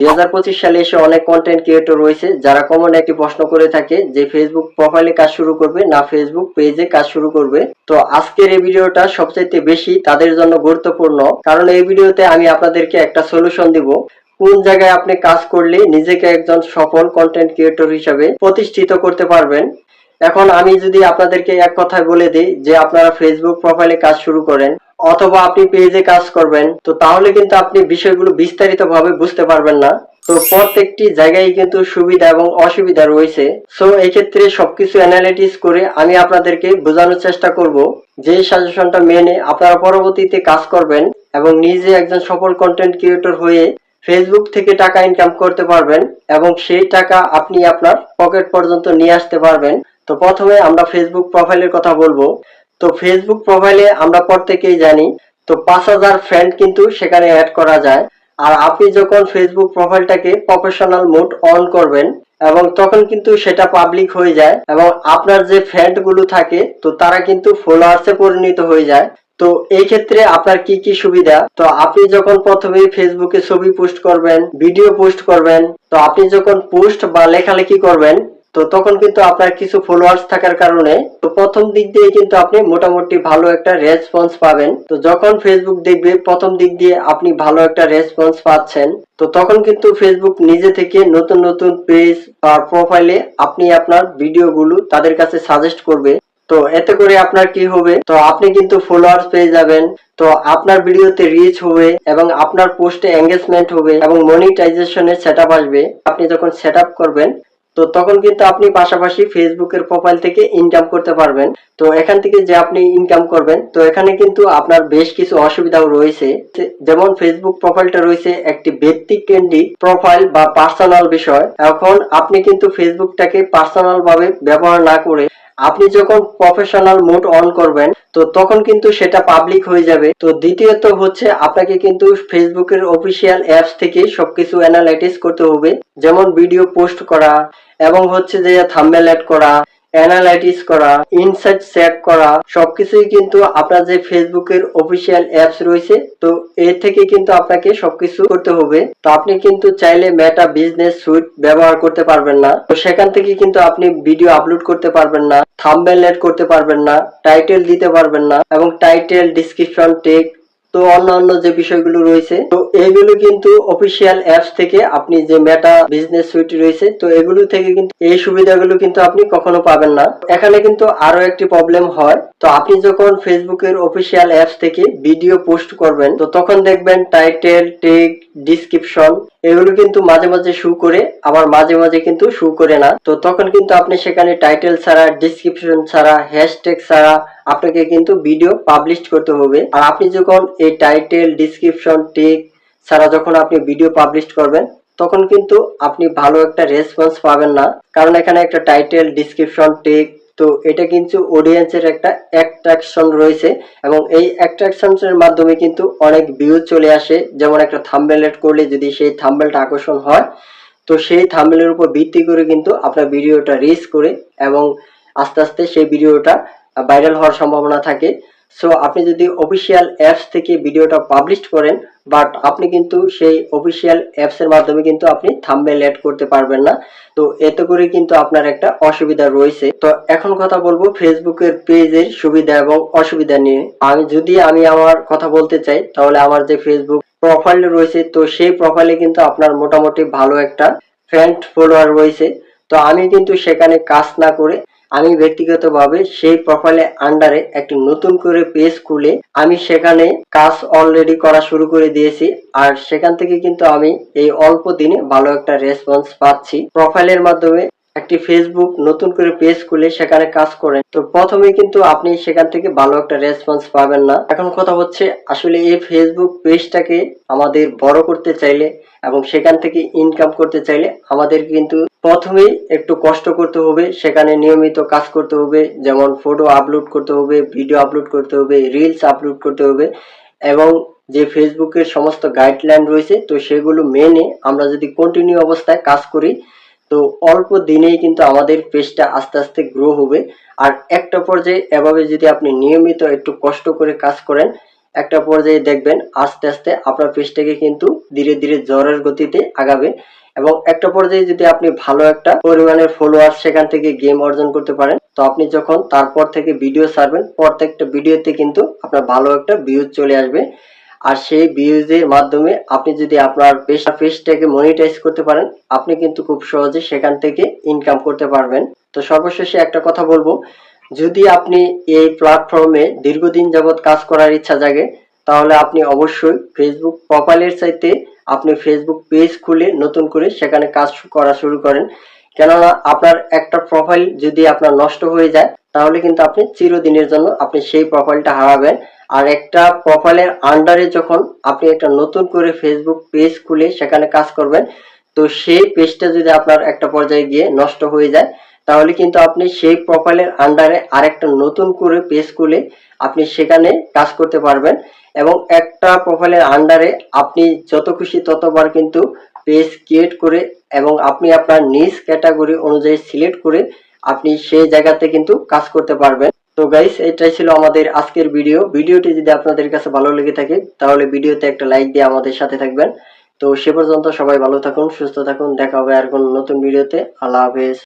দুই হাজার পঁচিশ সালে এসে অনেক কন্টেন্ট ক্রিয়েটর রয়েছে, যারা কমন একটি প্রশ্ন করে থাকে যে ফেসবুক প্রোফাইলে কাজ শুরু করবে না ফেসবুক পেজে কাজ শুরু করবে? তো আজকের এই ভিডিওটা সবচাইতে বেশি তাদের জন্য গুরুত্বপূর্ণ, কারণ এই ভিডিওতে আমি আপনাদেরকে একটা সলিউশন দিব। কোন জায়গায় আপনি কাজ করলে নিজেকে একজন সফল কন্টেন্ট ক্রিয়েটর হিসাবে প্রতিষ্ঠিত করতে পারবেন? এখন আমি যদি আপনাদেরকে এক কথায় বলে দিই যে আপনারা ফেসবুক প্রোফাইলে কাজ শুরু করেন অথবা আপনি পেজে কাজ করবেন, তো তাহলে কিন্তু আপনি বিষয়গুলো বিস্তারিত ভাবে বুঝতে পারবেন না। তো প্রত্যেকটি জায়গায় কিন্তু সুবিধা এবং অসুবিধা রয়েছে। সো এই ক্ষেত্রে সবকিছু অ্যানালিটিস করে আমি আপনাদেরকে বোঝানোর চেষ্টা করব যে সাজেশনটা মেনে আপনারা পরবর্তীতে কাজ করবেন এবং নিজে একজন সফল কন্টেন্ট ক্রিয়েটর হয়ে ফেসবুক থেকে টাকা ইনকাম করতে পারবেন এবং সেই টাকা আপনি আপনার পকেট পর্যন্ত নিয়ে আসতে পারবেন। তো প্রথমে আমরা ফেসবুক প্রোফাইলের কথা বলব। তো ফেসবুক প্রোফাইলে আমরা প্রত্যেকেই জানি, তো পাঁচ হাজার ফ্রেন্ড কিন্তু সেখানে অ্যাড করা যায়। আর আপনি যখন ফেসবুক প্রোফাইলটাকে প্রফেশনাল মোড অন করবেন, এবং তখন কিন্তু সেটা পাবলিক হয়ে যায়, এবং আপনার যে ফ্রেন্ডগুলো থাকে, তো তারা কিন্তু ফলোয়ার্সে পরিণত হয়ে যায়। তো এই ক্ষেত্রে আপনার কি কি সুবিধা? তো আপনি যখন প্রথমে ফেসবুকে ছবি পোস্ট করবেন ভিডিও পোস্ট করবেন, তো আপনি যখন পোস্ট বা লেখালেখি করবেন তো তখন কিন্তু আপনার কিছু ফলোয়ার্স থাকার কারণে তো প্রথম দিক দিয়ে কিন্তু আপনি মোটামুটি ভালো একটা রেসপন্স পাবেন। তো যখন ফেসবুক দেখবে, প্রথম দিক দিয়ে আপনি ভালো একটা রেসপন্স পাচ্ছেন। তো তখন কিন্তু ফেসবুক নিজে থেকে নতুন নতুন পেজ বা প্রোফাইলে আপনি আপনার ভিডিওগুলো তাদের কাছে সাজেস্ট করবে। তো এতে করে আপনার কি হবে? তো আপনি কিন্তু ফলোয়ার্স পেয়ে যাবেন। তো আপনার ভিডিওতে রিচ হবে এবং আপনার পোস্টে এঙ্গেজমেন্ট হবে এবং মনিটাইজেশনের সেট আসবে। আপনি যখন সেট করবেন তো তখন কিন্তু আপনি পাশাপাশি ফেসবুকের প্রোফাইল থেকে ইনকাম করতে পারবেন। তো এখান থেকে যে আপনি ইনকাম করবেন, তো এখানে কিন্তু আপনার বেশ কিছু অসুবিধাও রয়েছে। যেমন ফেসবুক প্রোফাইলটা রয়েছে একটি ব্যক্তি কেন্দ্রিক প্রোফাইল বা পার্সোনাল বিষয়। এখন আপনি কিন্তু ফেসবুকটাকে পার্সোনাল ভাবে ব্যবহার না করে আপনি যখন প্রফেশনাল মোড অন করবেন, তো তখন কিন্তু সেটা পাবলিক হয়ে যাবে। তো দ্বিতীয়ত হচ্ছে আপনাকে কিন্তু ফেসবুকের অফিসিয়াল অ্যাপস থেকে সবকিছু অ্যানালাইটিস করতে হবে। যেমন ভিডিও পোস্ট করা, এবং হচ্ছে যে থাম্বনেল অ্যাড করা অ্যানালাইটিস করা ইনসাইট সেট করা, সবকিছুই কিন্তু আপনার যে ফেসবুকের অফিসিয়াল অ্যাপস রয়েছে, তো এর থেকে কিন্তু আপনাকে সবকিছু করতে হবে। তো আপনি কিন্তু চাইলে মেটা বিজনেস সুইট ব্যবহার করতে পারবেন না। তো সেখান থেকে কিন্তু আপনি ভিডিও আপলোড করতে পারবেন না থাম্বনেল এড করতে পারবেন না টাইটেল দিতে পারবেন না, এবং টাইটেল ডিসক্রিপশন টেক তো অন্যান্য যে বিষয়গুলো রয়েছে, তো এগুলো কিন্তু অফিসিয়াল অ্যাপস থেকে আপনি যে মেটা বিজনেস সুইট রয়েছে, তো এগুলো থেকে কিন্তু এই সুবিধাগুলো কিন্তু আপনি কখনো পাবেন না। এখানে কিন্তু আরও একটি প্রবলেম হয়, তো আপনি যখন ফেসবুকের অফিসিয়াল অ্যাপস থেকে ভিডিও পোস্ট করবেন, তো তখন দেখবেন টাইটেল টেক ডিসক্রিপশন এগুলো কিন্তু মাঝে মাঝে শু করে, আবার মাঝে মাঝে কিন্তু শু করে না। তো তখন কিন্তু আপনি সেখানে টাইটেল ছাড়া ডিসক্রিপশন ছাড়া হ্যাশট্যাগ ছাড়া আপনাকে কিন্তু ভিডিও পাবলিশ করতে হবে। আর আপনি যখন এই টাইটেল ডিসক্রিপশন টেক ছাড়া যখন আপনি ভিডিও পাবলিশ করবেন, তখন কিন্তু আপনি ভালো একটা রেসপন্স পাবেন না। কারণ এখানে একটা টাইটেল ডিসক্রিপশন টেক তো এটা কিন্তু অডিয়েন্সের একটা অ্যাট্রাকশন রয়েছে এবং এই অ্যাট্রাকশনের মাধ্যমে কিন্তু অনেক ভিউ চলে আসে। যেমন একটা থাম্বেল এড করলে যদি সেই থাম্বেলটা আকর্ষণ হয়, তো সেই থাম্বেলের উপর ভিত্তি করে কিন্তু আপনার ভিডিওটা রিচ করে এবং আস্তে আস্তে সেই ভিডিওটা ভাইরাল হওয়ার সম্ভাবনা থাকে। সো আপনি যদি অফিসিয়াল অ্যাপস থেকে ভিডিওটা পাবলিশ করেন বাট আপনি কিন্তু সেই অফিসিয়াল অ্যাপস এর মাধ্যমে কিন্তু আপনি থাম্বনেল অ্যাড করতে পারবেন না। তো এতে করে কিন্তু আপনার একটা অসুবিধা রয়েছে। তো এখন কথা বলব ফেসবুকের পেজের সুবিধা এবং অসুবিধা নিয়ে। আমি যদি আমি আমার কথা বলতে চাই, তাহলে আমার যে ফেসবুক প্রোফাইল রয়েছে, তো সেই প্রোফাইলে কিন্তু আপনার মোটামুটি ভালো একটা ফ্রেন্ড ফলোয়ার রয়েছে। তো আমি কিন্তু সেখানে কাজ না করে আমি ব্যক্তিগতভাবে সেই প্রোফাইলে আন্ডারে একটি নতুন করে পেজ খুলে আমি সেখানে কাজ অলরেডি করা শুরু করে দিয়েছি। আর সেখান থেকে কিন্তু আমি এই অল্প দিনে ভালো একটা রেসপন্স পাচ্ছি। প্রোফাইলের মাধ্যমে একটি ফেসবুক নতুন করে পেজ খুলে সেখানে কাজ করেন। তো প্রথমে কিন্তু আপনি সেখান থেকে ভালো একটা রেসপন্স পাবেন না। এখন কথা হচ্ছে, আসলে এই ফেসবুক পেজটাকে আমাদের বড় করতে চাইলে এবং সেখান থেকে ইনকাম করতে চাইলে আমাদের কিন্তু প্রথমেই একটু কষ্ট করতে হবে। সেখানে নিয়মিত কাজ করতে হবে, যেমন ফটো আপলোড করতে হবে ভিডিও আপলোড করতে হবে রিলস আপলোড করতে হবে এবং যে ফেসবুকের সমস্ত গাইডলাইন রয়েছে, তো সেগুলো মেনে আমরা যদি কন্টিনিউ অবস্থায় কাজ করি তো অল্প দিনেই কিন্তু আমাদের পেজটা আস্তে আস্তে গ্রো হবে। আর একটা পর্যায়ে এভাবে যদি আপনি নিয়মিত একটু কষ্ট করে কাজ করেন, একটা পর্যায়ে দেখবেন আস্তে আস্তে আপনার পেজটাকে কিন্তু ধীরে ধীরে জ্বরের গতিতে আগাবে এবং একটা পর্যায়ে যদি আপনি ভালো একটা পরিমাণের ফলোয়ার সেখান থেকে গেম অর্জন করতে পারেন, তো আপনি যখন তারপর থেকে ভিডিও ছাড়বেন, প্রত্যেকটা ভিডিওতে কিন্তু আপনার ভালো একটা ভিউজ চলে আসবে। আর সেই ভিউজের মাধ্যমে আপনি যদি আপনার পেশা পেজটাকে মনিটাইজ করতে পারেন, আপনি কিন্তু খুব সহজে সেখান থেকে ইনকাম করতে পারবেন। তো সর্বশেষে একটা কথা বলব, যদি আপনি এই প্ল্যাটফর্মে দীর্ঘদিন যাবৎ কাজ করার ইচ্ছা জাগে, তাহলে আপনি অবশ্যই ফেসবুক প্রোফাইলের চাইতে আপনি ফেসবুক পেজ খুলে নতুন করে সেখানে কাজ করা শুরু করেন। কেননা আপনার একটা প্রোফাইল যদি আপনার নষ্ট হয়ে যায়, তাহলে কিন্তু আপনি চিরদিনের জন্য আপনি সেই প্রোফাইলটা হারাবেন। আর একটা প্রোফাইলের আন্ডারে যখন আপনি একটা নতুন করে ফেসবুক পেজ খুলে সেখানে কাজ করবেন, তো সেই পেজটা যদি আপনার একটা পর্যায়ে গিয়ে নষ্ট হয়ে যায়, তাহলে কিন্তু আপনি সেই প্রোফাইলের আন্ডারে আরেকটা নতুন করে পেজ খুলে আপনি সেখানে কাজ করতে পারবেন। এবং একটা প্রোফাইলের আন্ডারে আপনি যত খুশি ততবার কিন্তু পেজ ক্রিয়েট করে এবং আপনি আপনার নিজ ক্যাটাগরি অনুযায়ী সিলেক্ট করে আপনি সেই জায়গাতে কিন্তু কাজ করতে পারবেন। তো গাইস এটাই ছিল আমাদের আজকের ভিডিও ভিডিওটি যদি আপনাদের কাছে ভালো লেগে থাকে, তাহলে ভিডিওতে একটা লাইক দিয়ে আমাদের সাথে থাকবেন। তো সে পর্যন্ত সবাই ভালো থাকুন, সুস্থ থাকুন। দেখা হবে আর কোন নতুন ভিডিওতে আল্লাহ হাফেজ।